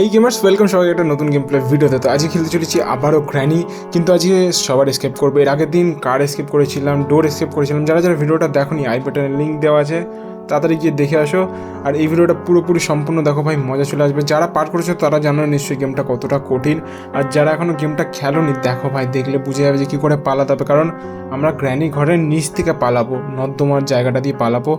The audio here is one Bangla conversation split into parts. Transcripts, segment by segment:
এই গেমার্স ওয়েলকাম সবাই একটা নতুন গেম প্লে ভিডিওতে। তো আজকে খেলতে চলেছি আবারও গ্র্যানি কিন্তু আজকে সবার স্কেপ করবে। এর আগের দিন কার স্কেপ করেছিলাম ডোর স্কেপ করেছিলাম, যারা যারা ভিডিওটা দেখোনি আই বাটনের লিঙ্ক দেওয়া আছে। তাড়াতাড়ি গিয়ে দেখে আসো। আর এই ভিডিওটা পুরোপুরি সম্পূর্ণ দেখো ভাই, মজা চলে আসবে। যারা পার করেছ তারা জানো নিশ্চয়ই গেমটা কতটা কঠিন। আর যারা এখনও গেমটা খেলোনি, দেখো ভাই, দেখলে বুঝে যাবে যে কী করে পালাতে হবে। কারণ আমরা গ্র্যানি ঘরের নিচ থেকে পালাবো, নর্দমার জায়গাটা দিয়ে পালাবো।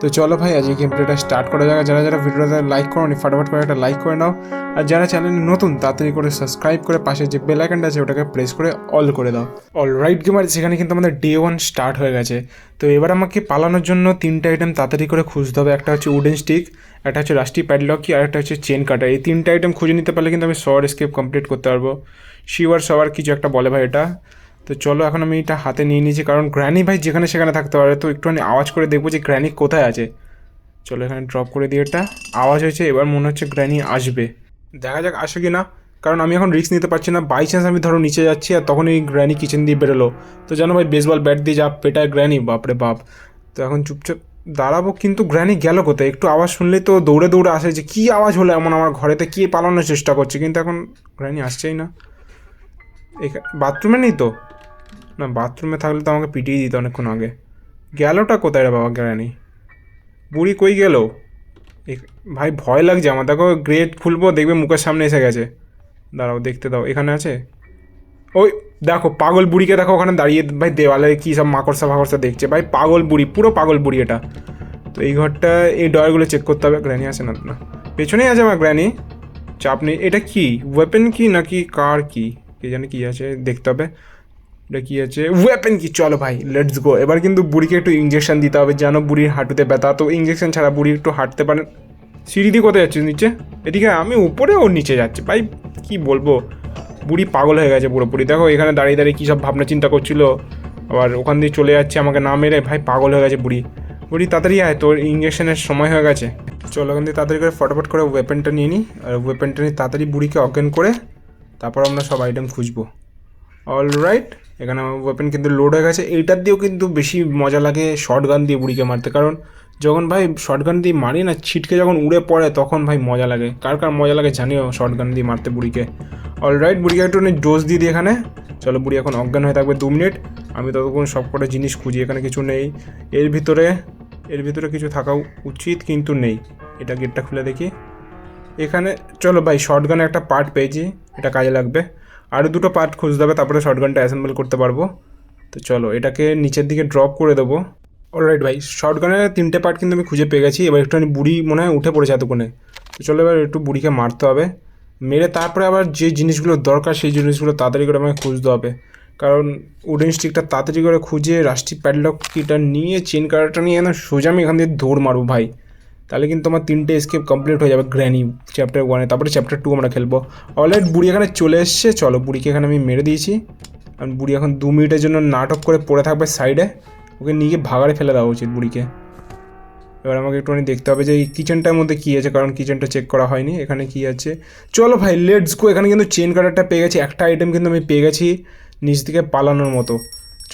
তো চলো ভাই, আজকে গেম প্লেটা স্টার্ট করা যাক। যারা যারা ভিডিওটা লাইক করো নি ফাটাফাট করে একটা লাইক করে নাও। আর যারা চ্যানেলে নতুন, তাড়াতাড়ি করে সাবস্ক্রাইব করে পাশে যে বেল আইকনটা আছে, ওটাকে প্রেস করে অল করে দাও। অল রাইট গেমার সেখানে কিন্তু আমাদের ডে ওয়ান স্টার্ট হয়ে গেছে। তো এবার আমাকে পালানোর জন্য তিনটা আইটেম তাড়াতাড়ি করে খুঁজতে হবে। একটা হচ্ছে উডেন স্টিক একটা হচ্ছে রাস্টি প্যাডলকি আর একটা হচ্ছে চেন কাটার এই তিনটা আইটেম খুঁজে নিতে পারলে কিন্তু আমি শর্ট স্কেপ কমপ্লিট করতে পারব। শিওর সবার কিছু একটা বলে ভাই এটা। তো চলো এখন আমি এটা হাতে নিয়ে নিয়েছি, কারণ গ্র্যানি ভাই যেখানে সেখানে থাকতে পারে। তো একটুখানি আওয়াজ করে দেখব যে গ্র্যানি কোথায় আছে। চলো এখানে ড্রপ করে দিয়ে এটা। আওয়াজ হয়েছে, এবার মনে হচ্ছে গ্র্যানি আসবে। দেখা যাক আসে কি না কারণ আমি এখন রিস্ক নিতে পারছি না। বাই চান্স আমি ধরো নিচে যাচ্ছি আর তখন এই গ্র্যানি কিচেন দিয়ে বেরোলো। তো জানো ভাই বেসবল ব্যাট দিয়ে যা পেটায় গ্র্যানি বাপরে বাপ। তো এখন চুপচাপ দাঁড়াবো, কিন্তু গ্র্যানি গেল কোথায়? একটু আওয়াজ শুনলেই তো দৌড়ে দৌড়ে আসে যে, কী আওয়াজ হলো এমন আমার ঘরেতে? কে পালানোর চেষ্টা করছে? কিন্তু এখন গ্র্যানি আসছেই না। এখানে বাথরুমে নেই তো? না, বাথরুমে থাকলে তো আমাকে পিটিয়ে দিত অনেকক্ষণ আগে। গেলোটা কোথায় রে বাবা গ্র্যানি? বুড়ি কই গেল? ভাই ভয় লাগছে আমার। দেখো গ্রেট খুলবো, দেখবে মুখের সামনে এসে গেছে। দাঁড়াও, দেখতে দাও। এখানে আছে? ওই দেখো, পাগল বুড়িকে দেখো ওখানে দাঁড়িয়ে, ভাই দেওয়ালে কী সব মাকড়সা ফাকড়সা দেখছে। ভাই পাগল বুড়ি, পুরো পাগল বুড়ি এটা। তো এই ঘরটা, এই ডয়ারগুলো চেক করতে হবে, গ্র্যানি আছে না? না। পেছনেই আছে আমার গ্র্যানি। চাপ নেই। এটা কি? ওয়েপেন কি নাকি কার কি? কে জানে কি আছে, দেখতে হবে। এটা কী আছে? ওয়েপেন কি? চলো ভাই লেটস গো এবার কিন্তু বুড়িকে একটু ইঞ্জেকশন দিতে হবে, যেন বুড়ির হাঁটুতে ব্যথা। তো ইঞ্জেকশন ছাড়া বুড়ি একটু হাঁটতে পারে সিঁড়ি দিয়ে কোথায় যাচ্ছে নিচে? এদিকে আমি উপরে ও নিচে যাচ্ছি। ভাই, কি বলব? বুড়ি পাগল হয়ে গেছে পুরোপুরি। দেখো এখানে দাঁড়িয়ে দাঁড়িয়ে কী সব ভাবনা চিন্তা করছিল। আবার ওখান দিয়ে চলে যাচ্ছে আমাকে না মেরে। ভাই, পাগল হয়ে গেছে বুড়ি। বুড়ি, তাড়াতাড়ি আয়, তোর ইঞ্জেকশনের সময় হয়ে গেছে। চলো ওখান দিয়ে তাড়াতাড়ি করে ফটাফট করে ওয়েপেনটা নিয়ে নিই আর ওয়েপেনটা নিয়ে তাড়াতাড়ি বুড়িকে অজ্ঞান করে তারপর আমরা সব আইটেম খুঁজবো। অল রাইট এখানে আমার ওয়েপেন কিন্তু লোড হয়ে গেছে। এইটার দিয়েও কিন্তু বেশি মজা লাগে শর্ট গান দিয়ে বুড়িকে মারতে। কারণ যখন ভাই শর্ট গান দিয়ে মারি না, ছিটকে যখন উড়ে পড়ে, তখন ভাই মজা লাগে। কার কার মজা লাগে জানিও শর্ট গান দিয়ে মারতে বুড়িকে। অল রাইট বুড়িকে একটু ডোজ দিয়ে দিই এখানে। চলো বুড়ি এখন অজ্ঞান হয়ে থাকবে দু মিনিট। আমি ততক্ষণ সব কটা জিনিস খুঁজি, এখানে কিছু নেই। এর ভিতরে এর ভিতরে কিছু থাকা উচিত কিন্তু নেই। এটা গেটটা খুলে দেখি। এখানে, চলো ভাই শর্ট গানে একটা পার্ট পেয়েছি, এটা কাজে লাগবে। আরও দুটো পার্ট খুঁজতে হবে, তারপরে শর্ট গানটা অ্যাসেম্বল করতে পারব। তো চলো, এটাকে নিচের দিকে ড্রপ করে দেবো। অলরাইট ভাই শর্ট গানের তিনটে পার্ট কিন্তু আমি খুঁজে পেয়ে গেছি। এবার একটুখানি বুড়ি মনে হয় উঠে পড়েছে এতক্ষণে। তো চলো এবার একটু বুড়িকে মারতে হবে। মেরে তারপরে আবার যে জিনিসগুলো দরকার, সেই জিনিসগুলো তাড়াতাড়ি করে আমাকে খুঁজতে হবে। কারণ উডেন স্টিকটা তাড়াতাড়ি করে খুঁজে রাষ্ট্রিক প্যাডলক কিটা নিয়ে চেন কাটারটা নিয়ে একদম সোজা আমি এখান দিয়ে দৌড় মারবো, ভাই। তাহলে কিন্তু আমার তিনটে স্কেপ কমপ্লিট হয়ে যাবে গ্র্যানি চ্যাপ্টার ওয়ানে তারপরে চ্যাপ্টার টু আমরা খেলব। অলরেডি বুড়ি এখানে চলে এসছে। চলো বুড়িকে এখানে আমি মেরে দিয়েছি। কারণ বুড়ি এখন দু মিনিটের জন্য নাটক করে পড়ে থাকবে সাইডে ওকে নিয়ে ভাগাড়ে ফেলে দেওয়া উচিত বুড়িকে। এবার আমাকে একটুখানি দেখতে হবে যে এই কিচেনটার মধ্যে কী আছে, কারণ কিচেনটা চেক করা হয়নি। এখানে কী আছে? চলো ভাই লেটস গো এখানে কিন্তু চেন কাটারটা পেয়ে গেছি। একটা আইটেম কিন্তু আমি পেয়ে গেছি নিচ থেকে পালানোর মতো।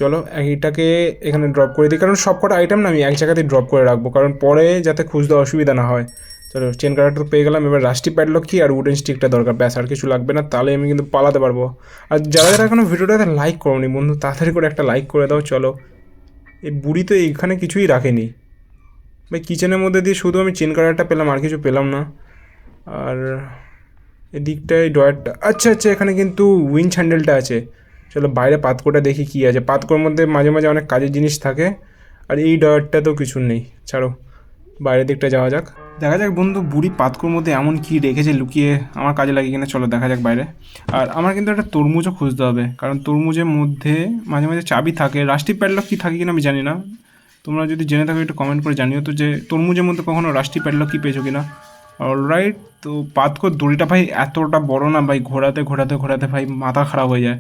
চলো, এইটাকে এখানে ড্রপ করে দিই। কারণ সব কটা আইটেম না আমি এক জায়গাতেই ড্রপ করে রাখব। কারণ পরে যাতে খুঁজতে অসুবিধা না হয়। চলো চেন কাটারটা পেয়ে গেলাম। এবার রাস্টি প্যাডলক কি আর উডেন স্টিকটা দরকার? ব্যাস, আর কিছু লাগবে না। তাহলে আমি কিন্তু পালাতে পারব। আর যারা যারা এখনও ভিডিওটাতে লাইক করোনি, বন্ধু, তাড়াতাড়ি করে একটা লাইক করে দাও। চলো এই বুড়ি তো এইখানে কিছুই রাখেনি। ভাই কিচেনের মধ্যে দিয়ে শুধু আমি চেন কাটারটা পেলাম, আর কিছু পেলাম না। আর এদিকটায় ডয়ারটা আচ্ছা আচ্ছা এখানে কিন্তু উইঞ্চ হ্যান্ডেলটা আছে। চলো বাইরে পাতকোটা দেখি কী আছে। পাতকোর মধ্যে মাঝে মাঝে অনেক কাজের জিনিস থাকে, আর এই ডয়ারটা তো কিছু নেই। ছাড়ো, বাইরের দিকটা যাওয়া যাক। দেখা যাক বন্ধু, বুড়ি পাতকোর মধ্যে এমন কি রেখেছে লুকিয়ে আমার কাজে লাগে কিনা, চলো দেখা যাক বাইরে। আর আমার কিন্তু একটা তরমুজও খুঁজতে হবে, কারণ তরমুজের মধ্যে মাঝে মাঝে চাবি থাকে। রাষ্ট্রিক প্যাডলক কি থাকে কিনা আমি জানি না। তোমরা যদি জেনে থাকো, একটু কমেন্ট করে জানিও তো যে তরমুজের মধ্যে কখনো রাষ্ট্রিক প্যাডলক কি পেয়েছ কিনা। অলরাইট তো পাতকোর দড়িটা ভাই এতটা বড় না ভাই, ঘোরাতে ঘোরাতে ঘোরাতে ভাই মাথা খারাপ হয়ে যায়।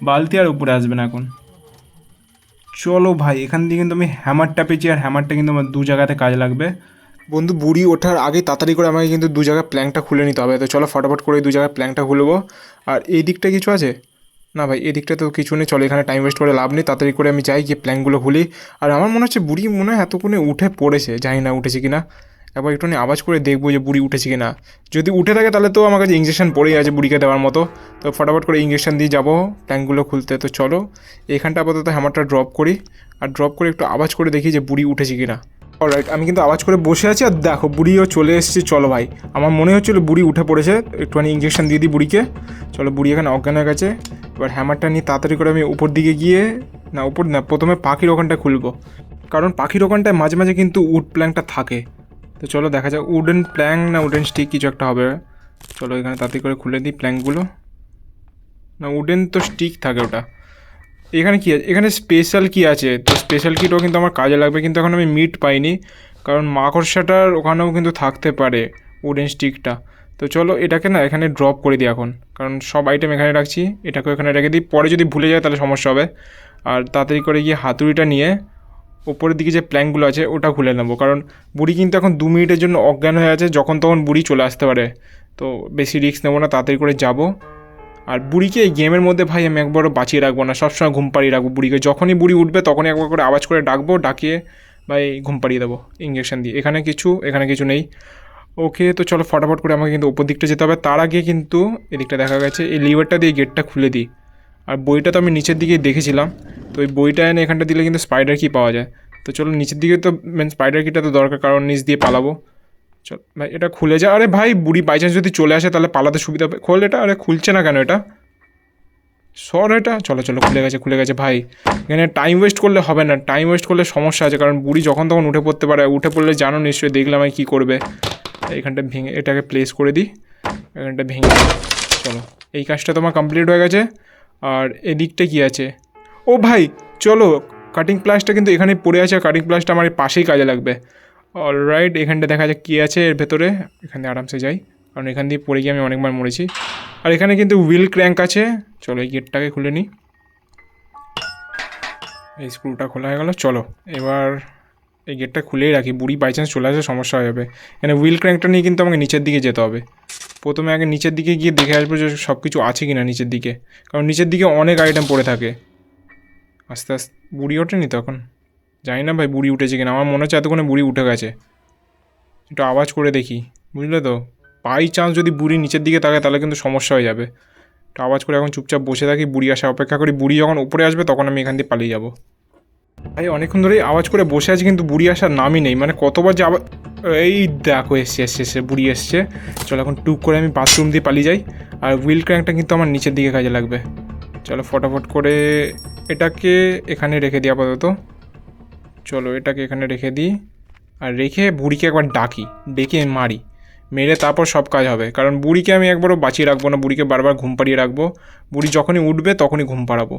বালতি আর উপরে আসবে না এখন। চলো ভাই, এখান দিয়ে কিন্তু আমি হ্যামারটা পেয়েছি, আর হ্যামারটা কিন্তু আমার দু জায়গাতে কাজে লাগবে। বন্ধু, বুড়ি ওঠার আগে তাড়াতাড়ি করে আমাকে কিন্তু দু জায়গায় প্ল্যাংটা খুলে নিতে হবে। তো চলো ফটাফট করে দু জায়গায় প্ল্যাংটা খুলবো। আর এই দিকটা কিছু আছে? না ভাই, এই দিকটা তো কিছু নেই। চলো এখানে টাইম ওয়েস্ট করে লাভ নেই। তাড়াতাড়ি করে আমি যাই, গিয়ে প্ল্যাঙ্কগুলো খুলি। আর আমার মনে হচ্ছে বুড়ি মনে হয় এতক্ষণে উঠে পড়েছে। জানি না উঠেছে কি না একবার একটুখানি আওয়াজ করে দেখব যে বুড়ি উঠেছে কি না যদি উঠে থাকে তাহলে তো আমার কাছে ইঞ্জেকশন পড়েই আছে বুড়িকে দেওয়ার মতো। তো ফটাফট করে ইঞ্জেকশন দিয়ে যাব ট্যাঙ্কগুলো খুলতে। তো চলো, এখানটা আপাতত হ্যামারটা ড্রপ করি। আর ড্রপ করে একটু আওয়াজ করে দেখি যে বুড়ি উঠেছে কি না অলরাইট আমি কিন্তু আওয়াজ করে বসে আছি আর দেখো, বুড়িও চলে এসেছে। চলো ভাই, আমার মনে হচ্ছিল বুড়ি উঠে পড়েছে। একটুখানি ইঞ্জেকশন দিয়ে দিই বুড়িকে। চলো, বুড়ি এখানে অজ্ঞান হয়ে গেছে। এবার হ্যামারটা নিয়ে তাড়াতাড়ি করে আমি উপর দিকে গিয়ে, না, উপর না, প্রথমে পাখির ওখানটা খুলবো। কারণ পাখির ওখানটায় মাঝে মাঝে কিন্তু উড প্ল্যাঙ্কটা থাকে। তো চলো, দেখা যাক উডেন প্ল্যাঙ্ক না উডেন স্টিক কিছু একটা হবে। চলো, এখানে তাড়াতাড়ি করে খুলে দিই প্ল্যাঙ্কগুলো না উডেন তো স্টিক থাকে ওটা। এখানে কি আছে? এখানে স্পেশাল কি আছে? তো স্পেশাল কিটাও কিন্তু আমার কাজে লাগবে, কিন্তু এখন আমি মিট পাইনি। কারণ মাকড়সাটার ওখানেও কিন্তু থাকতে পারে উডেন স্টিকটা তো চলো এটাকে না এখানে ড্রপ করে দিই এখন। কারণ সব আইটেম এখানে রাখছি এটাকে এখানে রেখে দিই। পরে যদি ভুলে যায় তাহলে সমস্যা হবে। আর তাড়াতাড়ি করে গিয়ে হাতুড়িটা নিয়ে ওপরের দিকে যে প্ল্যাঙ্কগুলো আছে, ওটা খুলে নেব। কারণ বুড়ি কিন্তু এখন দু মিনিটের জন্য অজ্ঞান হয়ে আছে, যখন তখন বুড়ি চলে আসতে পারে। তো বেশি রিস্ক নেব না, তাড়াতাড়ি করে যাব। আর বুড়িকে এই গেমের মধ্যে ভাই আমি একবারও বাঁচিয়ে রাখব না, সবসময় ঘুম পাড়িয়ে রাখব বুড়িকে। যখনই বুড়ি উঠবে তখনই একবার করে আওয়াজ করে ডাকবো, ডাকিয়ে ভাই ঘুম পাড়িয়ে দেবো ইঞ্জেকশন দিয়ে। এখানে কিছু এখানে কিছু নেই। ওকে, তো চলো ফটাফট করে আমাকে কিন্তু ওপর দিকটা যেতে হবে। তার আগে কিন্তু এদিকটা দেখা গেছে, এই লিভারটা দিয়ে গেটটা খুলে দিই। আর বইটা তো আমি নিচের দিকে দেখেছিলাম, তো ওই বইটা এনে এখানটা দিলে কিন্তু স্পাইডার কি পাওয়া যায়। তো চলো নিচের দিকে তো মেন স্পাইডার কিটা তো দরকার, কারণ নিচ দিয়ে পালাবো। চল, ভাই, এটা খুলে যা। আরে ভাই, বুড়ি বাই চান্স যদি চলে আসে, তাহলে পালাতে সুবিধা হবে। খোল এটা, আরে খুলছে না কেন এটা? সর এটা। চলো চলো, খুলে গেছে খুলে গেছে, ভাই। এখানে টাইম ওয়েস্ট করলে হবে না টাইম ওয়েস্ট করলে সমস্যা আছে, কারণ বুড়ি যখন তখন উঠে পড়তে পারে। উঠে পড়লে জানো নিশ্চয়ই, দেখলাম আমি কী করবে। এখানটা ভেঙে, এটাকে প্লেস করে দিই। এখানটা ভেঙে চলো, এই কাজটা তোমার কমপ্লিট হয়ে গেছে। আর এদিকটা কি আছে? ও ভাই, চলো কাটিং প্লাসটা কিন্তু এখানে পড়ে আছে, আর কাটিং প্লাসটা আমার পাশেই কাজে লাগবে। অলরাইট এখানটা দেখা যাক কী আছে এর ভেতরে। এখানে আরামসে যাই, কারণ এখান দিয়ে পড়ে গিয়ে আমি অনেকবার মরেছি। আর এখানে কিন্তু হুইল ক্র্যাঙ্ক আছে। চলো এই গেটটাকে খুলে নিই এই স্ক্রুটা খোলা হয়ে গেল, চলো। এবার এই গেটটা খুলেই রাখি। বুড়ি বাই চান্স চলে আসে, সমস্যা হয়ে যাবে। এখানে হুইল ক্র্যাঙ্কটা নিয়ে কিন্তু আমাকে নিচের দিকে যেতে হবে। প্রথমে আগে নিচের দিকে গিয়ে দেখে আসব যে সব কিছু আছে কি না নিচের দিকে। কারণ নিচের দিকে অনেক আইটেম পড়ে থাকে। আস্তে আস্তে, বুড়ি ওঠেনি তখন? জানি না ভাই, বুড়ি উঠেছে কিনা। আমার মনে হচ্ছে এতক্ষণে বুড়ি উঠে গেছে। একটু আওয়াজ করে দেখি, বুঝলে তো? বাই চান্স যদি বুড়ি নিচের দিকে থাকে তাহলে কিন্তু সমস্যা হয়ে যাবে। একটু আওয়াজ করে এখন চুপচাপ বসে থাকি, বুড়ি আসা অপেক্ষা করি। বুড়ি যখন উপরে আসবে, তখন আমি এখান দিয়ে পালিয়ে যাব। ভাই, অনেকক্ষণ ধরেই আওয়াজ করে বসে আছি, কিন্তু বুড়ি আসার নামই নেই। মানে কতবার যে আবার এই দেখো, এসছে এসছে এসছে, বুড়ি এসছে। চলো এখন টুক করে আমি বাথরুম দিয়ে পালিয়ে যাই। আর হুইল ক্র্যাঙ্কটা কিন্তু আমার নিচের দিকে কাজে লাগবে। চলো ফটাফট করে এটাকে এখানে রেখে দিই আপাতত। চলো এটাকে এখানে রেখে দিই। আর রেখে বুড়িকে একবার ডাকি, ডেকে মারি। মেরে তারপর সব কাজ হবে। কারণ বুড়িকে আমি একবারও বাঁচিয়ে রাখব না, বুড়িকে বারবার ঘুম পাড়িয়ে রাখব। বুড়ি যখনই উঠবে তখনই ঘুম পাড়াবো।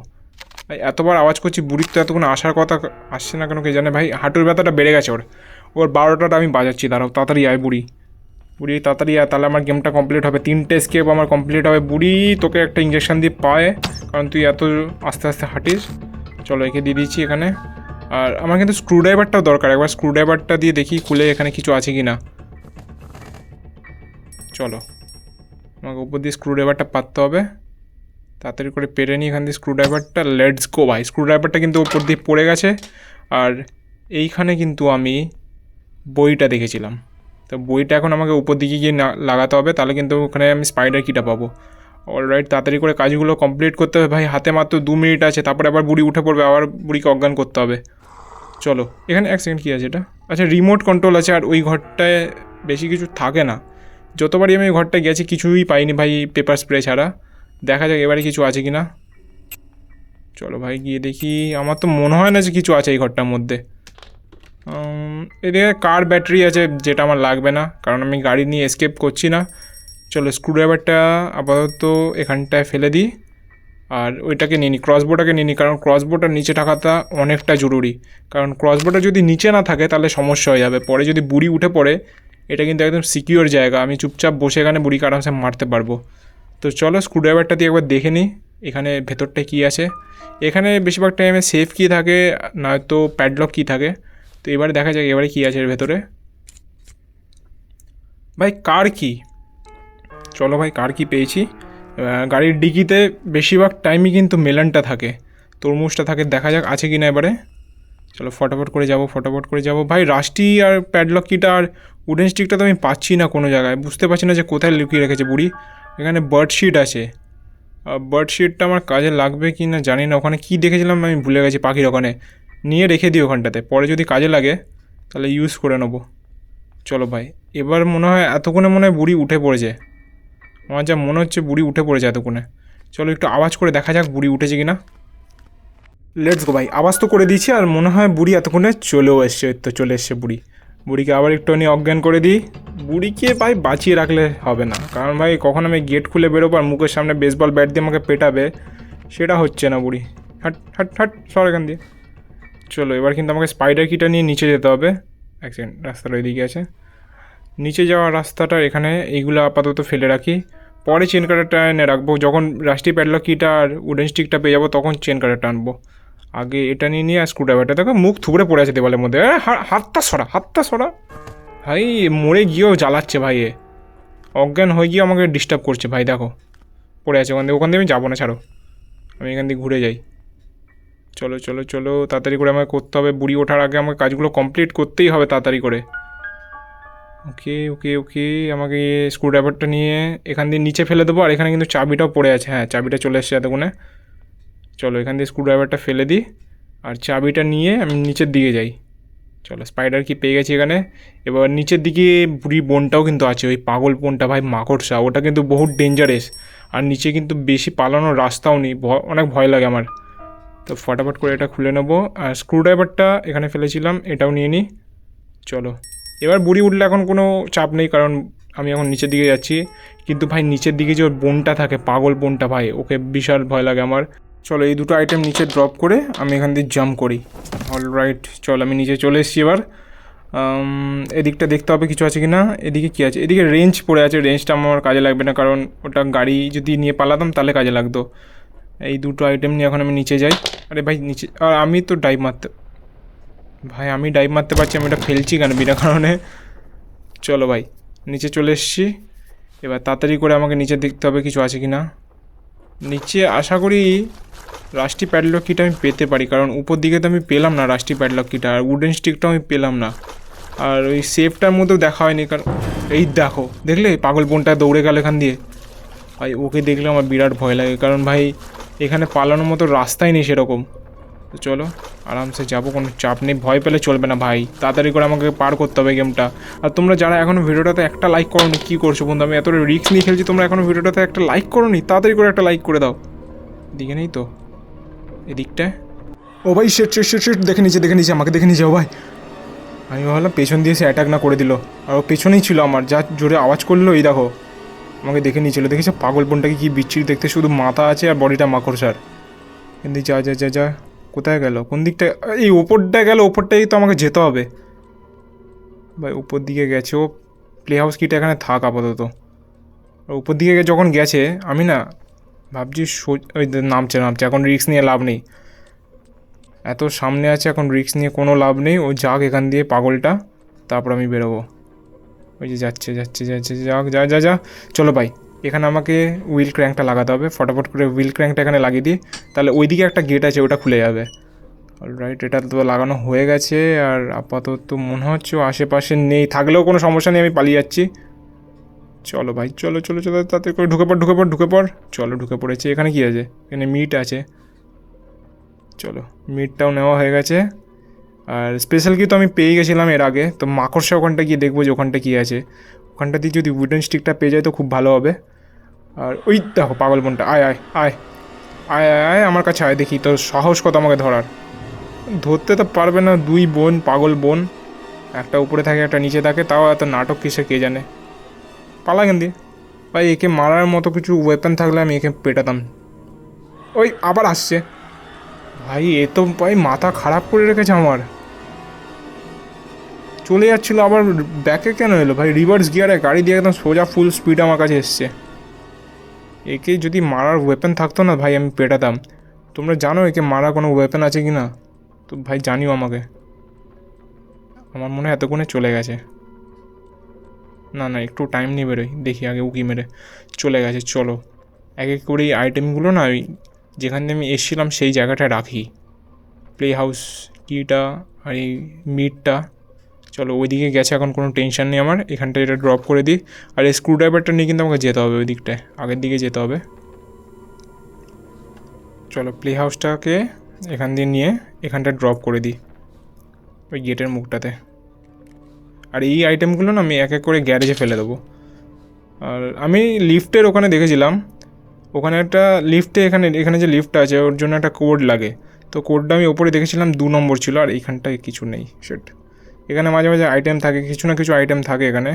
এতবার আওয়াজ করছি, বুড়ির তো এতক্ষণ আসার কথা আসছে না কেন কে জানে? ভাই, হাঁটুর ব্যথাটা বেড়ে গেছে ওর। ওর বারোটাটা আমি বাজাচ্ছি, দাঁড়াও, তাড়াতাড়ি আয় বুড়ি। বুড়ি, তাড়াতাড়ি আয়, তাহলে আমার গেমটা কমপ্লিট হবে। তিনটে স্কেপ আমার কমপ্লিট হবে। বুড়ি, তোকে একটা ইঞ্জেকশন দিয়ে পায়, কারণ তুই এত আস্তে আস্তে হাঁটিস। চলো একে দিয়ে দিচ্ছি এখানে। আর আমার কিন্তু স্ক্রুড্রাইভারটাও দরকার। একবার স্ক্রুড্রাইভারটা দিয়ে দেখি খুলে এখানে কিছু আছে কি না চলো। আমাকে উপর দিয়ে স্ক্রুড্রাইভারটা পাততে হবে। তাড়াতাড়ি করে পেরে নিই এখান দিয়ে স্ক্রুড্রাইভারটা লেটস গো ভাই। স্ক্রুড্রাইভারটা কিন্তু উপর দিয়ে পড়ে গেছে। আর এইখানে কিন্তু আমি বইটা দেখেছিলাম। তো বইটা এখন আমাকে উপর দিকে গিয়ে লাগাতে হবে। তাহলে কিন্তু ওখানে আমি স্পাইডার কিটা পাবো। অলরাইট তাড়াতাড়ি করে কাজগুলো কমপ্লিট করতে হবে। ভাই, হাতে মাত্র দু মিনিট আছে। তারপরে আবার বুড়ি উঠে পড়বে, আবার বুড়িকে অজ্ঞান করতে হবে। চলো, এখানে এক সেকেন্ড কী আছে এটা? আচ্ছা রিমোট কন্ট্রোল আছে, আর ওই ঘরটায় বেশি কিছু থাকে না। যতবারই আমি ওই ঘরটায় গেছি, কিছুই পাইনি ভাই পেপার স্প্রে ছাড়া। দেখা যাক এবারে কিছু আছে কি না চলো ভাই, গিয়ে দেখি। আমার তো মনে হয় না যে কিছু আছে এই ঘরটার মধ্যে। এদিকে কার ব্যাটারি আছে যেটা আমার লাগবে না, কারণ আমি গাড়ি নিয়ে এসকেপ করছি না। চলো স্ক্রুড্রাইভারটা আপাতত এখানটায় ফেলে দিই। আর ওইটাকে নিয়ে নিই ক্রসবোটাকে নিয়ে নিই কারণ ক্রসবোটার নিচে থাকাটা অনেকটা জরুরি। কারণ ক্রসবোটা যদি নিচে না থাকে তাহলে সমস্যা হয়ে যাবে। পরে যদি বুড়ি উঠে পড়ে, এটা কিন্তু একদম সিকিওর জায়গা। আমি চুপচাপ বসে এখানে বুড়িকে আরামসে মারতে পারব। তো চলো স্ক্রুড্রাইভারটা দিয়ে একবার দেখে নিই এখানে ভেতরটায় কী আছে। এখানে বেশিরভাগ টাইমে সেফ কী থাকে, নয়তো প্যাডলক কী থাকে। তো এবারে দেখা যাক এবারে কী আছে এর ভেতরে। ভাই কার কি চলো ভাই কার কি পেয়েছি। গাড়ির ডিকিতে বেশিরভাগ টাইমই কিন্তু মেলানটা থাকে। তরমুজটা থাকে, দেখা যাক আছে কি না এবারে। চলো ফটাফট করে যাব, ফটাফট করে যাব। ভাই রাষ্টি আর প্যাডলক কিটা আর উডেন স্টিকটা তো আমি পাচ্ছি না কোনো জায়গায়। বুঝতে পারছি না যে কোথায় লুকিয়ে রেখেছে বুড়ি। এখানে বার্ডশিট আছে। বার্ড শিটটা আমার কাজে লাগবে কি না জানি না। ওখানে কী দেখেছিলাম আমি ভুলে গেছি পাখির ওখানে। নিয়ে রেখে দিই ওখানটাতে। পরে যদি কাজে লাগে, তাহলে ইউজ করে নেব। চলো ভাই, এবার মনে হয় এতক্ষণে মনে হয় বুড়ি উঠে পড়েছে। আমার যা মনে হচ্ছে বুড়ি উঠে পড়েছে এতক্ষণে। চলো একটু আওয়াজ করে দেখা যাক বুড়ি উঠেছে কি না লেটস গো ভাই, আওয়াজ তো করে দিয়েছি আর মনে হয় বুড়ি এতক্ষণে চলেও এসছে, তো চলে এসছে বুড়ি। বুড়িকে আবার একটুখানি অজ্ঞান করে দিই। বুড়িকে ভাই বাঁচিয়ে রাখলে হবে না, কারণ ভাই কখন আমি গেট খুলে বেরোবো আর মুখের সামনে বেসবল ব্যাট দিয়ে আমাকে পেটাবে, সেটা হচ্ছে না বুড়ি। হাট হাট হাট, সর এখান দিয়ে। চলো এবার কিন্তু আমাকে স্পাইডার কিটা নিয়ে নিচে যেতে হবে। এক সেকেন্ড রাস্তাটা ওইদিকে আছে। নিচে যাওয়ার রাস্তাটা এখানে এইগুলো আপাতত ফেলে রাখি। পরে চেন কাটারটা এনে রাখব। যখন রাষ্ট্রীয় প্যাডলক কিটা আর উডেন স্টিকটা পেয়ে যাব, তখন চেন কাটারটা আনব। আগে এটা নিয়ে নিয়ে আর স্ক্রুড্রাইভারটা দেখো, মুখ থুবড়ে পড়ে আছে দেওয়ালের মধ্যে। হাতটা সরা হাতটা সরা। ভাই, মরে গিয়েও জ্বালাচ্ছে ভাই এ। অজ্ঞান হয়ে গিয়ে আমাকে ডিস্টার্ব করছে। ভাই, দেখো, পড়ে আছে ওখান থেকে ওখান থেকে আমি যাব না, ছাড়ো। আমি এখান থেকে ঘুরে যাই। চলো চলো চলো, তাড়াতাড়ি করে আমাকে করতে হবে। বুড়ি ওঠার আগে আমাকে কাজগুলো কমপ্লিট করতেই হবে তাড়াতাড়ি করে। ওকে ওকে ওকে, আমাকে স্ক্রুড্রাইভারটা নিয়ে এখান দিয়ে নিচে ফেলে দেবো, আর এখানে কিন্তু চাবিটাও পড়ে আছে। হ্যাঁ চাবিটা চলে এসছে এতক্ষণে। চলো, এখান দিয়ে স্ক্রুড্রাইভারটা ফেলে দিই, আর চাবিটা নিয়ে আমি নিচের দিকে যাই। চলো স্পাইডার কি পেয়ে গেছি এখানে। এবার নিচের দিকে বুড়ি বোনটাও কিন্তু আছে, ওই পাগল বোনটা, ভাই, মাকড়সা, ওটা কিন্তু বহুত ডেঞ্জারাস আর নিচে কিন্তু বেশি পালানোর রাস্তাও নেই অনেক ভয় লাগে আমার। তো ফটাফট করে এটা খুলে নেব, আর স্ক্রুড্রাইভারটা এখানে ফেলেছিলাম, এটাও নিয়ে নিই চলো। এবার বুড়ি উঠলে এখন কোনো চাপ নেই, কারণ আমি এখন নিচের দিকে যাচ্ছি। কিন্তু ভাই, নিচের দিকে যে ওর বোনটা থাকে, পাগল বোনটা ভাই, ওকে বিশাল ভয় লাগে আমার। চলো, এই দুটো আইটেম নিচে ড্রপ করে আমি এখান দিয়ে জাম্প করি। অল রাইট চল, আমি নিচে চলে এসেছি এবার। এদিকটা দেখতে হবে কিছু আছে কি না এদিকে কী আছে? এদিকে রেঞ্জ পড়ে আছে রেঞ্জটা আমার কাজে লাগবে না, কারণ ওটা গাড়ি যদি নিয়ে পালাতাম তাহলে কাজে লাগতো। এই দুটো আইটেম নিয়ে এখন আমি নিচে যাই। আরে ভাই, নিচে, আর আমি তো ডাইভ মারতে ভাই, আমি ডাইভ মারতে পারছি, আমি এটা ফেলছি কেন বিনা কারণে? চলো ভাই, নিচে চলে এসেছি। এবার তাড়াতাড়ি করে আমাকে নিচে দেখতে হবে কিছু আছে কি না নিচে আশা করি রাষ্ট্রী প্যাডলক কিটা আমি পেতে পারি, কারণ উপর দিকে তো আমি পেলাম না রাষ্ট্রী প্যাডলক কিটা আর উডেন স্টিকটাও আমি পেলাম না। আর ওই সেফটার মধ্যেও দেখা হয়নি, কারণ এই দেখো, দেখলে? পাগল বোনটা দৌড়ে গেল এখান দিয়ে। ভাই, ওকে দেখলে আমার বিরাট ভয় লাগে, কারণ ভাই, এখানে পালানোর মতো রাস্তাই নেই সেরকম। তো চলো আরামসে যাব কোনো চাপ নেই। ভয় পেলে চলবে না ভাই। তাড়াতাড়ি করে আমাকে পার করতে হবে গেমটা। আর তোমরা যারা এখনও ভিডিওটাতে একটা লাইক করো নি কী করছ বন্ধু? আমি এতটা রিস্ক নিয়ে খেলছি তোমরা এখনও ভিডিওটাতে একটা লাইক করো নি তাড়াতাড়ি করে একটা লাইক করে দাও। এদিকে নেই তো? এদিকটায়? ও ভাই শেট শেট শেট শেট দেখে নিচে দেখে নিচে আমাকে দেখে নিচে ও ভাই। আমি ভাবলাম পেছন দিয়ে সে অ্যাটাক না করে দিল। আর ও পেছনেই ছিল আমার যা জোরে আওয়াজ করল এই দেখো। আমাকে দেখে নিয়েছিল দেখেছ? পাগল বোনটাকে কি বিচ্ছিরি দেখতে শুধু মাথা আছে আর বডিটা মাকড়সার। কিন্তু যা যা যা যা। কোথায় গেল? কোন দিকটা? এই ওপরটা গেল, ওপরটাই তো আমাকে যেতে হবে। ভাই, উপর দিকে গেছে ও। প্লে হাউস কিটা এখানে থাক আপাতত। উপর দিকে যখন গেছে, আমি না ভাবছি ওই নামছে নামছে। এখন রিক্স নিয়ে লাভ নেই। এত সামনে আছে, এখন রিক্স নিয়ে কোনো লাভ নেই। ও যাক এখান দিয়ে পাগলটা, তারপর আমি বেরোবো। ওই যে যাচ্ছে যাচ্ছে যাচ্ছে, যাক, যা যা যা। চলো ভাই এখানে আমাকে হুইল ক্র্যাঙ্কটা লাগাতে হবে। ফটাফট করে হুইল ক্র্যাঙ্কটা এখানে লাগিয়ে দিই। তাহলে ওইদিকে একটা গেট আছে, ওটা খুলে যাবে। অলরাইট এটা তো লাগানো হয়ে গেছে আর আপাতত মনে হচ্ছে আশেপাশে নেই। থাকলেও কোনো সমস্যা নেই, আমি পালিয়ে যাচ্ছি। চলো ভাই, চলো চলো চলো, তাতে করে ঢুকে পড় ঢুকে পড় ঢুকে পড়। চলো, ঢুকে পড়েছে। এখানে কি আছে? এখানে মিট আছে। চলো মিটটাও নেওয়া হয়ে গেছে। আর স্পেশাল কি তো আমি পেয়ে গেছিলাম এর আগে। তো মাকড়সা ওখানটা গিয়ে দেখব যে ওখানটা কী আছে। ওখানটা দিয়ে যদি উডেন স্টিকটা পেয়ে যায় তো খুব ভালো হবে। আর ওই দেখো পাগল বোনটা, আয় আয় আয় আয় আয় আয়, আমার কাছে আয় দেখি, তোর সাহস কত আমাকে ধরার। ধরতে তো পারবে না দুই বোন, পাগল বোন, একটা উপরে থাকে, একটা নিচে থাকে, তাও এত নাটক কিসে কে জানে। পালা কেন দিয়ে ভাই, একে মারার মতো কিছু ওয়েপন থাকলে আমি একে পেটাতাম। ওই আবার আসছে। ভাই, এ তো ভাই মাথা খারাপ করে রেখেছে আমার। চলে যাচ্ছিল, আবার ব্যাকে কেন এলো? ভাই রিভার্স গিয়ারে গাড়ি দিয়ে একদম সোজা ফুল স্পিড আমার কাছে এসছে। একে যদি মারার ওয়েপেন থাকতো না ভাই, আমি পেটাতাম। তোমরা জানো একে মারার কোনো ওয়েপেন আছে কি না তো ভাই, জানিও আমাকে। আমার মনে হয় এতক্ষণে চলে গেছে। না না, একটু টাইম নিয়ে বেরোই। দেখি আগে উকি মেরে। চলে গেছে, চলো। এক এক করে এই আইটেমগুলো না, ওই যেখান দিয়ে আমি এসেছিলাম সেই জায়গাটায় রাখি। প্লে হাউস কিটা আর এই মিটটা চলো ওইদিকে গেছে, এখন কোনো টেনশন নেই আমার এখানটা এটা ড্রপ করে দিই। আর এই স্ক্রুড্রাইভারটা নিয়ে কিন্তু আমাকে যেতে হবে ওই দিকটায় আগের দিকে যেতে হবে। চলো প্লে হাউসটাকে এখান দিয়ে নিয়ে এখানটা ড্রপ করে দিই, ওই গেটের মুখটাতে। আর এই আইটেমগুলো না আমি এক এক করে গ্যারেজে ফেলে দেবো। আর আমি লিফটের ওখানে দেখেছিলাম, ওখানে একটা লিফটে এখানে এখানে যে লিফট আছে, ওর জন্য একটা কোড লাগে। তো কোডটা আমি ওপরে দেখেছিলাম, দু নম্বর ছিল, আর এইখানটায় কিছু নেই সেট এখানে মাঝে মাঝে আইটেম থাকে, কিছু না কিছু আইটেম থাকে এখানে।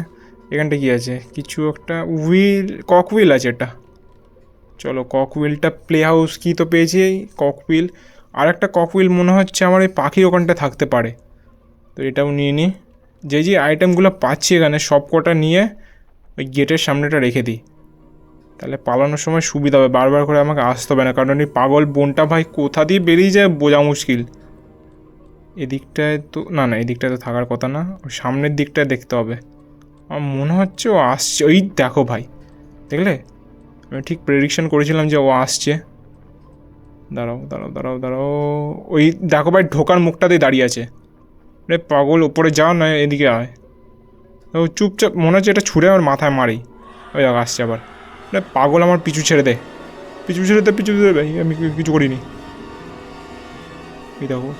এখানটা কী আছে? কিছু একটা হুইল কক হুইল আছে এটা চলো কক হুইলটা প্লে হাউস কি তো পেয়েছি কক হুইল আর একটা কক হুইল মনে হচ্ছে আমার এই পাখির ওখানটা থাকতে পারে। তো এটাও নিয়ে নিই যে যে আইটেমগুলো পাচ্ছি এখানে সব কটা নিয়ে ওই গেটের সামনেটা রেখে দিই। তাহলে পালানোর সময় সুবিধা হবে, বারবার করে আমাকে আসতে হবে না। কারণ এই পাগল বোনটা ভাই কোথা দিয়ে বেরিয়ে যায় বোঝা মুশকিল। এদিকটায় তো, না না, এদিকটায় তো থাকার কথা না সামনের দিকটায় দেখতে হবে। আমার মনে হচ্ছে ও আসছে, ওই দেখো ভাই, দেখলে? আমি ঠিক প্রেডিকশন করেছিলাম যে ও আসছে। দাঁড়াও দাঁড়াও দাঁড়াও দাঁড়াও, ওই দেখো ভাই, ঢোকার মুখটাতেই দাঁড়িয়ে আছে। রে পাগল ওপরে যাও না এদিকে আয়। ও চুপচাপ, মনে হচ্ছে এটা ছুঁড়ে আমার মাথায় মারি। ওই দেখো, আসছে আবার। রে পাগল, আমার পিছু ছেড়ে দে। পিছু ছেড়ে দে, পিছু ছেড়ে ভাই, আমি কিছু করিনি। এই দেখো।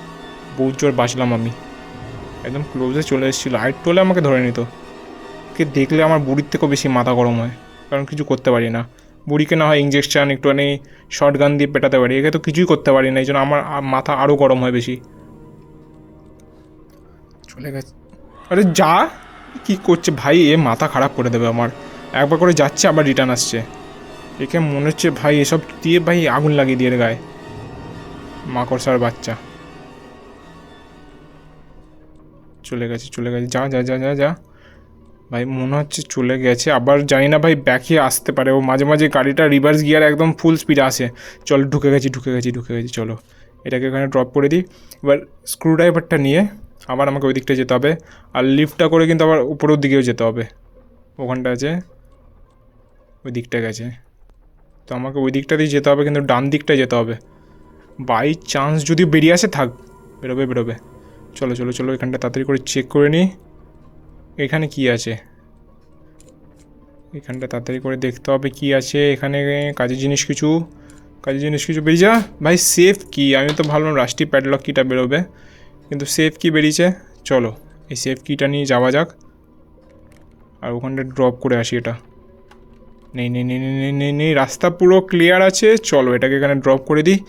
বহুত জোর বাঁচলাম আমি। একদম ক্লোজে চলে এসেছিল। লাইট টোলে আমাকে ধরে নিত। কে দেখলে আমার বুড়ির থেকেও বেশি মাথা গরম হয়। কারণ কিছু করতে পারি না। বুড়িকে না হয় ইঞ্জেকশন একটুখানি শর্ট গান দিয়ে পেটাতে পারি। একে তো কিছুই করতে পারি না। এই জন্য আমার মাথা আরও গরম হয় বেশি। চলে গেছে। আরে যা! কি করছে? ভাই, এ মাথা খারাপ করে দেবে আমার। একবার করে যাচ্ছে, আবার রিটার্ন আসছে। একে মনে হচ্ছে, ভাই, এসব দিয়ে ভাই আগুন লাগিয়ে দিয়ে গায়ে। মাকড়সার বাচ্চা। চলে গেছে চলে গেছে। যা যা যা যা যা। ভাই, মনে হচ্ছে চলে গেছে। আবার জানি না ভাই ব্যাকে আসতে পারে। ও মাঝে মাঝে গাড়িটা রিভার্স গিয়ার একদম ফুল স্পিডে আসে। চল, ঢুকে গেছি ঢুকে গেছি ঢুকে গেছি, চলো। এটাকে এখানে ড্রপ করে দিই। এবার স্ক্রুড্রাইভারটা নিয়ে আবার আমাকে ওই দিকটা যেতে হবে। আর লিফটটা করে কিন্তু আবার উপরের দিকেও যেতে হবে। ওখানটা আছে ওই দিকটা গেছে। তো আমাকে ওই দিকটা দিয়ে যেতে হবে, কিন্তু ডান দিকটায় যেতে হবে। বাই চান্স যদি বেরিয়ে আসে, থাক, বেরোবে বেরোবে। চলো চলো চলো, এখানটা তাড়াতাড়ি করে চেক করে নিই এখানে কি আছে? এখানটা তাড়াতাড়ি করে দেখতে হবে কি আছে। এখানে কাজের জিনিস কিছু, কাজের জিনিস কিছু বেরিয়ে যা। ভাই সেফ কি আমি তো ভাবলাম রাষ্ট্রীয় প্যাডলক কিটা বেরোবে, কিন্তু সেফ কি বেরিয়েছে। চলো, এই সেফ কিটা নিয়ে যাওয়া যাক। আর ওখানটা ড্রপ করে আসি এটা। নেই নেই নেই নেই নেই নেই নেই, রাস্তা পুরো ক্লিয়ার আছে। চলো, এটাকে এখানে ড্রপ করে দিই।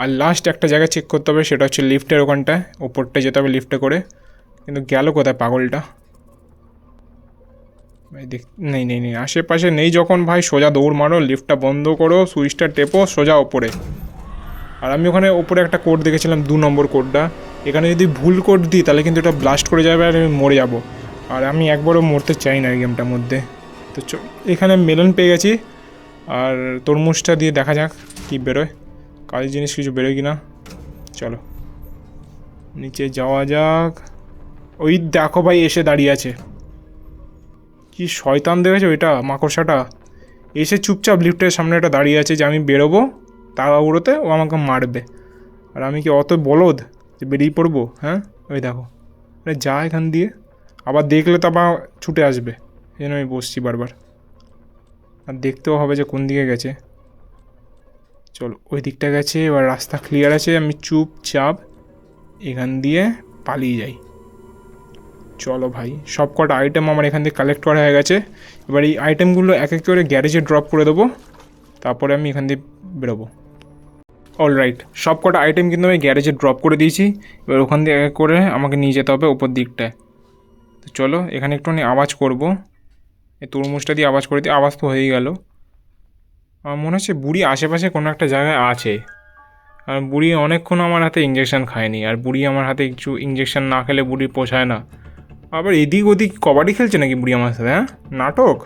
আর লাস্ট একটা জায়গা চেক করতে হবে, সেটা হচ্ছে লিফটের ওখানটায় ওপরটায় যেতে হবে লিফটে করে। কিন্তু গেল কোথায় পাগলটা? ভাই দেখ, নেই নেই নেই, আশেপাশে নেই যখন ভাই, সোজা দৌড় মারো লিফটটা বন্ধ করো, সুইচটা টেপো, সোজা ওপরে। আর আমি ওখানে ওপরে একটা কোড দেখেছিলাম, দু নম্বর কোডটা এখানে যদি ভুল কোড দিই, তাহলে কিন্তু এটা ব্লাস্ট করে যাবে আর আমি মরে যাব। আর আমি একবারও মরতে চাই না এই গেমটার মধ্যে। তো এখানে মেলন পেয়ে গেছি। আর তরমুজটা দিয়ে দেখা যাক কী বেরোয়। কাজের জিনিস কিছু বেরোয় কি না চলো। নিচে যাওয়া যাক। ওই দেখো ভাই, এসে দাঁড়িয়ে আছে। কি শয়তান দেখেছ এটা, মাকড়সাটা? এসে চুপচাপ লিফটের সামনে একটা দাঁড়িয়ে আছে যে আমি বেরোবো তার তাড়াহুড়োতে ও আমাকে মারবে। আর আমি কি অত বলদ যে বেরিয়ে পড়ব? হ্যাঁ? ওই দেখো। আরে যা এখান দিয়ে। আবার দেখলে তো আবার ছুটে আসবে। এই জন্য আমি বসছি বারবার। আর দেখতেও হবে যে কোন দিকে গেছে। চলো, ওই দিকটা গেছে, এবার রাস্তা ক্লিয়ার আছে, আমি চুপচাপ এখান দিয়ে পালিয়ে যাই। চলো ভাই সব কটা আইটেম আমার এখান থেকে কালেক্ট করা হয়ে গেছে। এবার এই আইটেমগুলো এক এক করে গ্যারেজে ড্রপ করে দেবো, তারপরে আমি এখান দিয়ে বেরোবো। অল রাইট সব কটা আইটেম কিন্তু আমি গ্যারেজে ড্রপ করে দিয়েছি, এবার ওখান দিয়ে এক এক করে আমাকে নিয়ে যেতে হবে ওপর দিকটায়। তো চলো, এখানে একটুখানি আওয়াজ করব। এই তরমুজটা দিয়ে আওয়াজ করে দিই, আওয়াজ তো হয়েই গেল। আমার মনে হচ্ছে বুড়ি আশেপাশে কোনো একটা জায়গায় আছে। আর বুড়ি অনেকক্ষণ আমার হাতে ইঞ্জেকশন খায়নি। আর বুড়ি আমার হাতে কিছু ইঞ্জেকশন না খেলে বুড়ি পোষায় না। আবার এদিক ওদিক কবাডি খেলছে নাকি বুড়ি আমার সাথে হ্যাঁ? নাটক?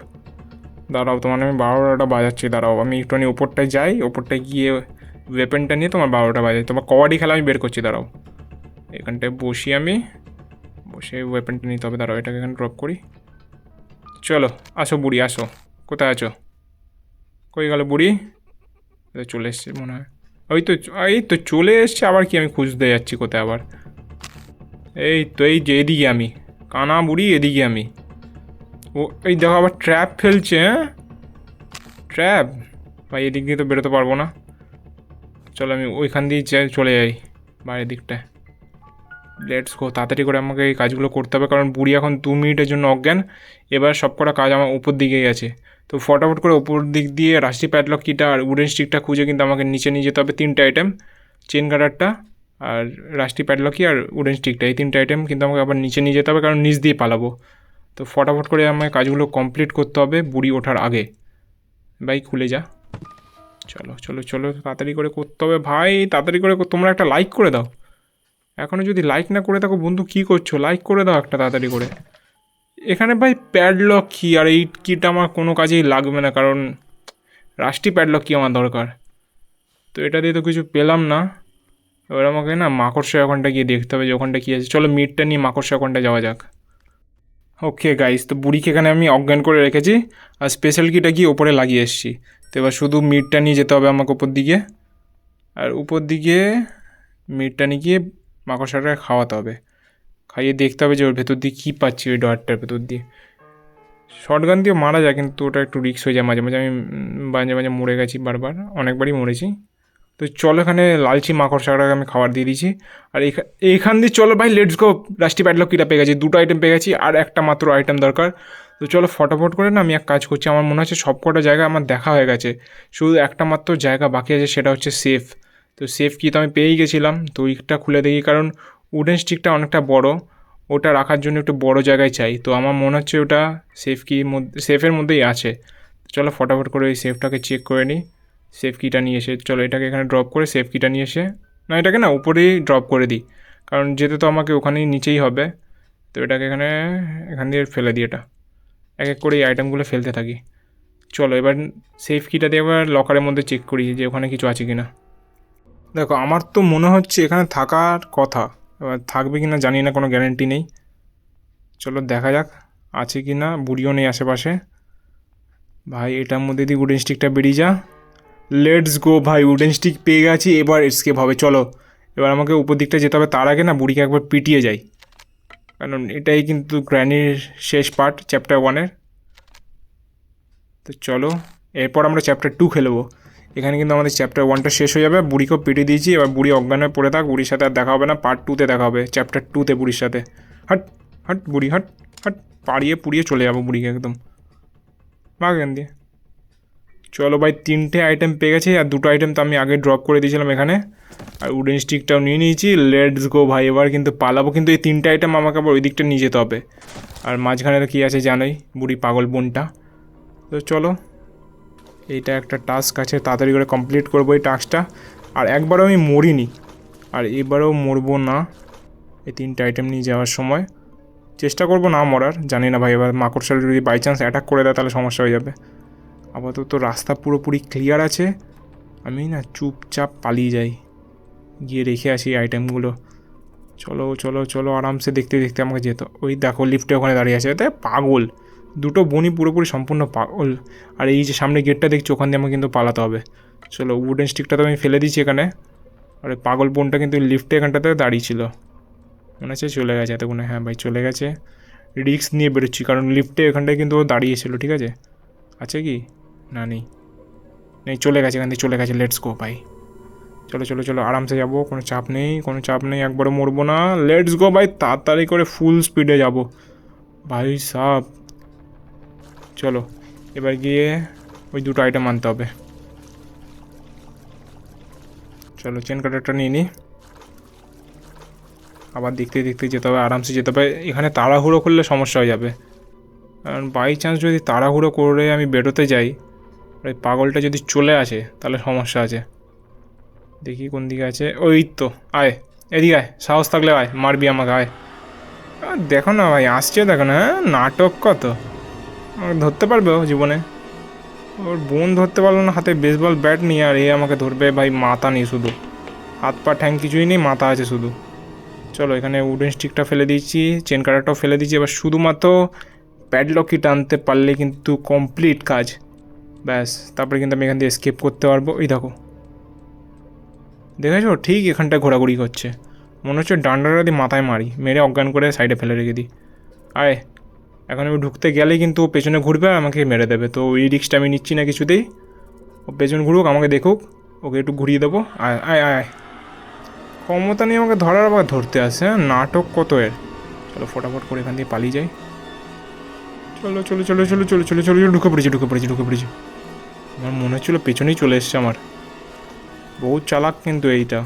দাঁড়াও, তোমার আমি বারোটা বাজাচ্ছি, দাঁড়াও। আমি একটুখানি ওপরটায় যাই, ওপরটায় গিয়ে ওয়েপেনটা নিয়ে তোমার বারোটা বাজাই তোমার কবাডি খেলা আমি বের করছি, দাঁড়াও। এখানটায় বসি আমি। বসে ওয়েপেনটা নিতে হবে, দাঁড়াও, এটাকে এখানে ড্রপ করি। চলো, আসো বুড়ি, আসো। কোথায় আছো? কই গেল বুড়ি? চলে এসছে মনে হয়। ওই তো এই তো চলে এসছে, আবার কি আমি খুঁজতে যাচ্ছি কোথায় আবার? এই তো এই যে এদিকে আমি। কানা বুড়ি, এদিকে আমি। ও, এই দেখো আবার ট্র্যাপ ফেলছে হ্যাঁ? ট্র্যাপ ভাই, এদিক দিয়ে তো বেরোতে পারব না। চলো আমি ওইখান দিয়ে চলে যাই, বাইরের দিকটায়। লেটস গো তাড়াতাড়ি করে আমাকে এই কাজগুলো করতে হবে, কারণ বুড়ি এখন দু মিনিটের জন্য অজ্ঞান। এবার সব কটা কাজ আমার উপর দিকেই আছে। তো ফটাফট করে ওপর দিক দিয়ে রাশি প্যাডলক কিটা আর উডেন স্টিকটা খুঁজে কিন্তু আমাকে নিচে নিয়ে যেতে হবে তিনটে আইটেম চেন গার্ডারটা আর রাশটি প্যাডলকি আর উডেন স্টিকটা এই তিনটে আইটেম কিন্তু আমাকে আবার নিচে নিয়ে যেতে হবে কারণ নিচ দিয়ে পালাবো। তো ফটাফট করে আমাকে কাজগুলো কমপ্লিট করতে হবে বুড়ি ওঠার আগে। ভাই, খুলে যা। চলো চলো চলো, তাড়াতাড়ি করে করতে হবে। ভাই, তাড়াতাড়ি করে তোমরা একটা লাইক করে দাও। এখনও যদি লাইক না করে থাকো, বন্ধু, কী করছ? লাইক করে দাও একটা তাড়াতাড়ি করে। এখানে ভাই প্যাডলক কি আর এই কিটা আমার কোনো কাজেই লাগবে না, কারণ রাষ্ট্রী প্যাডলক কি আমার দরকার। তো এটা দিয়ে তো কিছু পেলাম না। এবার আমাকে না মাকড়সা ওখানটা গিয়ে দেখতে হবে যে ওখানটা কী আছে। চলো মিটটা নিয়ে মাকড়সা ওখানটা যাওয়া যাক। ওকে গাইস তো বুড়িকে এখানে আমি অজ্ঞান করে রেখেছি। আর স্পেশাল কিটা গিয়ে ওপরে লাগিয়ে এসেছি। তো এবার শুধু মিটটা নিয়ে যেতে হবে আমাকে উপর দিকে। আর উপর দিকে মিটটা নিয়ে গিয়ে মাকড়সাটাকে খাওয়াতে হবে। খাইয়ে দেখতে হবে যে ওর ভেতর দিয়ে কী পাচ্ছি ওই ডয়ারটার ভেতর দিয়ে। শর্টগান দিয়ে মারা যায়, কিন্তু ওটা একটু রিক্স হয়ে যায় মাঝে মাঝে। আমি মাঝে মাঝে মরে গেছি বারবার, অনেকবারই মরেছি। তো চলো এখানে লালচি মাকড়সাটাকে আমি খাবার দিয়ে দিয়েছি। আর এইখান দিয়ে চলো ভাই লেটস গো রাষ্ট্রী প্যাডলক কিটা পেয়ে গেছি, দুটো আইটেম পেয়ে গেছি, আর একটা মাত্র আইটেম দরকার। তো চলো ফটাফট করে না আমি এক কাজ করছি, আমার মনে হচ্ছে সব কটা জায়গা আমার দেখা হয়ে গেছে। শুধু একটা মাত্র জায়গা বাকি আছে, সেটা হচ্ছে সেফ তো সেফ কি তো আমি পেয়েই গেছিলাম, তো ওইটা খুলে দেখি, কারণ উডেন স্টিকটা অনেকটা বড়। ওটা রাখার জন্য একটু বড় জায়গায় চাই। তো আমার মনে হচ্ছে ওটা সেফ কি মধ্যে সেফের মধ্যেই আছে। চলো ফটাফট করে ওই সেফটাকে চেক করে নিই। সেফ কিটা নিয়ে এসে, চলো এটাকে এখানে ড্রপ করে সেফ কিটা নিয়ে এসে, না, এটাকে না, উপরেই ড্রপ করে দিই। কারণ যেতে তো আমাকে ওখানেই নিচেই হবে। তো এটাকে এখানে, এখান দিয়ে ফেলে দিই এটা। এক এক করে এই আইটেমগুলো ফেলতে থাকি। চলো, এবার সেফ কিটা দিয়ে এবার লকারের মধ্যে চেক করি যে ওখানে কিছু আছে কি না দেখো, আমার তো মনে হচ্ছে এখানে থাকার কথা। এবার থাকবে কি না জানি না, কোনো গ্যারেন্টি নেই। চলো দেখা যাক, আছে কি না বুড়িও নেই আশেপাশে। ভাই, এটার মধ্যে দিয়ে উডেন স্টিকটা বেরিয়ে যা। লেটস গো ভাই উডেন স্টিক পেয়ে গেছি, এবার এসকেপ হবে, চলো। এবার আমাকে উপর দিকটা যেতে হবে, তার আগে না বুড়িকে একবার পিটিয়ে যাই। কারণ এটাই কিন্তু গ্র্যানির শেষ পার্ট চ্যাপ্টার ওয়ানের তো চলো, এরপর আমরা চ্যাপ্টার টু খেলব। এখানে কিন্তু আমাদের চ্যাপ্টার ওয়ানটা শেষ হয়ে যাবে। বুড়িকেও পেটে দিয়েছি, এবার বুড়ি অজ্ঞান পড়ে থাক, বুড়ির সাথে আর দেখা হবে না। পার্ট টুতে দেখা হবে চ্যাপ্টার টুতে বুড়ির সাথে। হাট হাট, বুড়ি, হাট হাট, পাড়িয়ে পুড়িয়ে চলে যাব বুড়িকে একদম। ভাগ এখান দিয়ে চলো ভাই, তিনটে আইটেম পেয়ে গেছি, আর দুটো আইটেম তো আমি আগে ড্রপ করে দিয়েছিলাম এখানে। আর উডেন স্টিকটাও নিয়ে নিয়েছি। লেটস গো ভাই, এবার কিন্তু পালাবো। কিন্তু এই তিনটে আইটেম আমাকে আবার ওই দিকটা নিয়ে যেতে হবে। আর মাঝখানে তো কী আছে জানোই, বুড়ি পাগল বোনটা। তো চলো এইটা একটা টাস্ক আছে, তাড়াতাড়ি করে কমপ্লিট করব এই টাস্কটা আর একবারও আমি মরিনি। আর এবারেও মরবো না। এই তিনটে আইটেম নিয়ে যাওয়ার সময়। চেষ্টা করব না মরার। জানি না ভাই, এবার মাকড়সাল যদি বাই চান্স অ্যাটাক করে দেয়, তাহলে সমস্যা হয়ে যাবে। আপাতত রাস্তা পুরোপুরি ক্লিয়ার আছে। আমি না চুপচাপ পালিয়ে যাই। গিয়ে রেখে আসি আইটেমগুলো চলো চলো চলো, আরামসে দেখতে দেখতে আমাকে যেত ওই দেখো লিফটে ওখানে দাঁড়িয়ে আছে। তাই পাগল। দুটো বনি পুরোপুরি সম্পূর্ণ পাগল। আর এই যে সামনে গেটটা দেখছি, ওখান দিয়ে আমাকে কিন্তু পালাতে হবে। চলো উডেন স্টিকটা তো আমি ফেলে দিচ্ছি এখানে। আর পাগল বোনটা কিন্তু লিফটে এখানটাতে দাঁড়িয়ে ছিল। মনে হচ্ছে চলে গেছে এতক্ষণে। হ্যাঁ ভাই, চলে গেছে। রিস্ক নিয়ে বেরোচ্ছি, কারণ লিফটে এখানটায় কিন্তু ও দাঁড়িয়েছিল ঠিক আছে? আছে কি? না, নেই। নেই, চলে গেছে এখান থেকে, চলে গেছে। লেটস গো ভাই চলো চলো চলো, আরামসে যাব, কোনো চাপ নেই, কোনো চাপ নেই, একবারও মরবো না। লেটস গো ভাই তাড়াতাড়ি করে ফুল স্পিডে যাব। ভাই সাব। চলো, এবার গিয়ে ওই দুটো আইটেম আনতে হবে। চলো চেন কাটারটা নিয়ে নিই আবার দেখতে দেখতে যেতে হবে, আরামসে যেতে হবে। এখানে তাড়াহুড়ো করলে সমস্যা হয়ে যাবে। কারণ বাই চান্স যদি তাড়াহুড়ো করে আমি বেরোতে যাই ওই পাগলটা যদি চলে আসে, তাহলে সমস্যা আছে। দেখি কোন দিকে আছে। ওই তো, আয়, এদিকে আয়, সাহস থাকলে আয়, মারবি আমাকে, আয়। দেখো না ভাই, আসছে দেখো না হ্যাঁ নাটক কত? ধরতে পারবে ও জীবনে। ওর বোন ধরতে পারল না, হাতে বেসবল ব্যাট নিয়ে, আর এ আমাকে ধরবে ভাই মাথা নেই শুধু। হাত পা ঠ্যাং কিছুই নেই, মাথা আছে শুধু। চলো, এখানে উডেন স্টিকটা ফেলে দিয়েছি চেন কাটারটাও ফেলে দিয়েছি এবার শুধুমাত্র প্যাডলকই টানতে পারলে কিন্তু কমপ্লিট কাজ। ব্যাস, তারপরে কিন্তু আমি এখান থেকে স্কেপ করতে পারব। এই দেখো। দেখেছ? ঠিক এখানটা ঘোরাঘুরি করছে মনে হচ্ছে ডান্ডাটা দিয়ে মাথায় মারি, মেরে অজ্ঞান করে সাইডে ফেলে রেখে দিই। আয়। এখন আমি ঢুকতে গেলেই কিন্তু ও পেছনে ঘুরবে আর আমাকে মেরে দেবে। তো এই রিক্সটা আমি নিচ্ছি না কিছুতেই। ও পেছন ঘুরুক, আমাকে দেখুক। ওকে একটু ঘুরিয়ে দেবো। আয় আয় আয়। ক্ষমতা নিয়ে আমাকে ধরার আবার ধরতে আসে হ্যাঁ? নাটক কত এর? চলো ফটাফট করে এখান দিয়ে পালিয়ে যাই। চলো চলো চলো চলো চলো চলো চলো চলো, ঢুকে পড়েছি ঢুকে পড়েছি ঢুকে পড়েছি। আমার মনে হচ্ছিল পেছনেই চলে এসছে আমার। বহুত চালাক কিন্তু এইটা।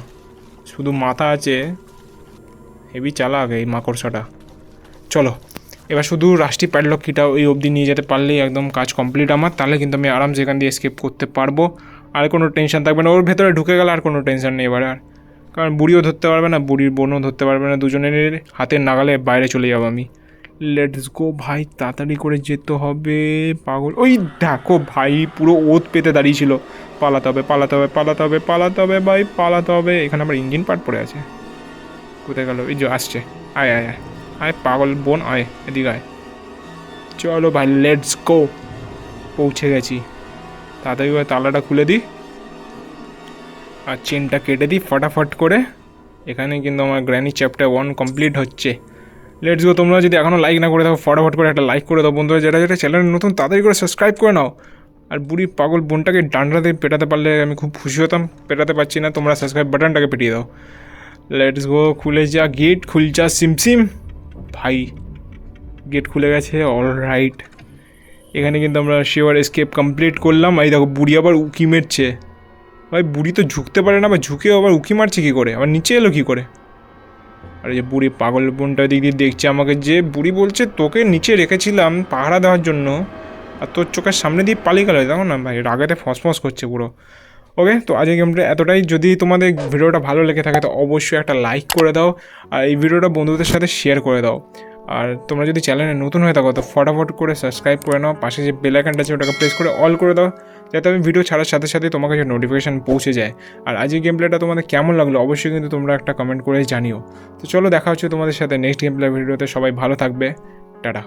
শুধু মাথা আছে, হেভি চালাক এই মাকড়সাটা। চলো। এবার শুধু রাষ্ট্রী প্যাডলক কিটা ওই অবধি নিয়ে যেতে পারলেই একদম কাজ কমপ্লিট আমার, তাহলে কিন্তু আমি আরাম এখান দিয়ে স্কেপ করতে পারব। আর কোনো টেনশন থাকবে না, ওর ভেতরে ঢুকে গেলে আর কোনো টেনশন নেই এবার আর। কারণ বুড়িও ধরতে পারবে না, বুড়ির বোনও ধরতে পারবে না, দুজনের হাতের নাগালে বাইরে চলে যাব আমি। লেটস গো ভাই, তাড়াতাড়ি করে যেতে হবে, পাগল। ওই দেখো ভাই, পুরো ওত পেতে দাঁড়িয়েছিল পালাতে হবে পালাতে হবে পালাতে হবে পালাতে হবে ভাই, পালাতে হবে। এখানে আমার ইঞ্জিন পার্ট পড়ে আছে। কোথায় গেল? এই যে আসছে। আয় আয় আয়। আয়, পাগল বোন, আয়, এদিকে আয়। চলো ভাই লেটস গো পৌঁছে গেছি। তাড়াতাড়ি করে তালাটা খুলে দিই। আর চেনটা কেটে দিই ফটাফট করে। এখানে কিন্তু আমার গ্র্যানি চ্যাপ্টার ওয়ান কমপ্লিট হচ্ছে। লেটস গো তোমরা যদি এখনও লাইক না করে থাকো, ফটাফট করে একটা লাইক করে দাও বন্ধুরা। যেটা যেটা চ্যানেল নতুন, তাড়াতাড়ি করে সাবস্ক্রাইব করে নাও। আর বুড়ি পাগল বোনটাকে ডান্ডাতে পেটাতে পারলে আমি খুব খুশি হতাম। পেটাতে পারছি না, তোমরা সাবস্ক্রাইব বাটনটাকে পেটিয়ে দাও। লেটস গো খুলে যা গেট খুল যা সিমসিম ভাই গেট খুলে গেছে অল রাইট এখানে কিন্তু আমরা শিওর এসকেপ কমপ্লিট করলাম। এই দেখো, বুড়ি আবার উকি মেরছে। ভাই, বুড়ি তো ঝুঁকতে পারে না বা ঝুঁকেও আবার উকি মারছে কী করে? আবার নিচে এলো কী করে? আর, যে বুড়ি পাগল বোনটা দিক দিয়ে দেখছে আমাকে যে, বুড়ি বলছে, তোকে নিচে রেখেছিলাম পাহারা দেওয়ার জন্য, আর তোর চোখের সামনে দিয়ে পালিয়ে গেল। দেখো না ভাই, রাগাতে ফসফস করছে পুরো। ওকে তো আজকে গেমটা এতটাই। যদি তোমাদের ভিডিওটা ভালো লেগে থাকে, তো অবশ্যই একটা লাইক করে দাও আর এই ভিডিওটা বন্ধুদের সাথে শেয়ার করে দাও। আর তোমরা যদি চ্যানেলে নতুন হয়ে থাকো, তো ফটাফট করে সাবস্ক্রাইব করে নাও। পাশে যে বেল আইকনটা আছে, ওটাকে প্রেস করে অল করে দাও, যাতে আমি ভিডিও ছাড়ার সাথে সাথে তোমার কাছে নোটিফিকেশান পৌঁছে যায়। আর আজকের গেম প্লেটা তোমাদের কেমন লাগল, অবশ্যই কিন্তু তোমরা একটা কমেন্ট করে জানিও। তো চলো, দেখা হচ্ছে তোমাদের সাথে নেক্সট গেম প্লে ভিডিওতে সবাই ভালো থাকবে। টাটা।